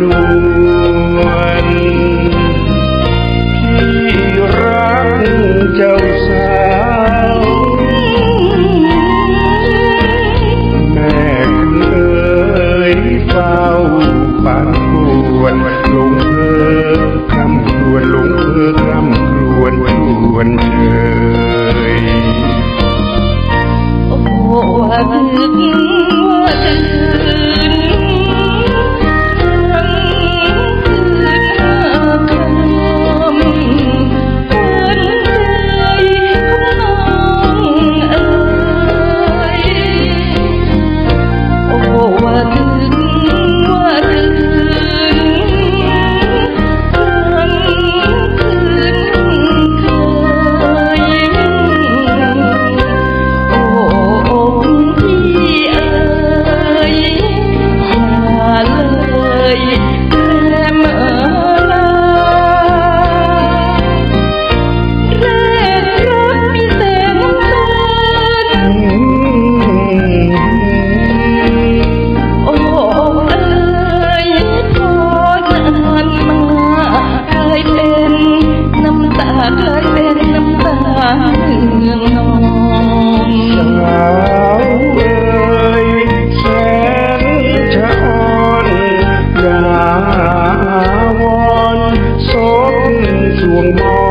นวลที่รักเจ้าสาวแม่เคยเฝ้าปันกวนลงเออคำครวนลงเออคำครวนครวนเธอ Oh, I'm ากลานน้ำตาเมืองนองสาวเอ๋ยแสนชะอ่อนอย่วอนสมสวงมอ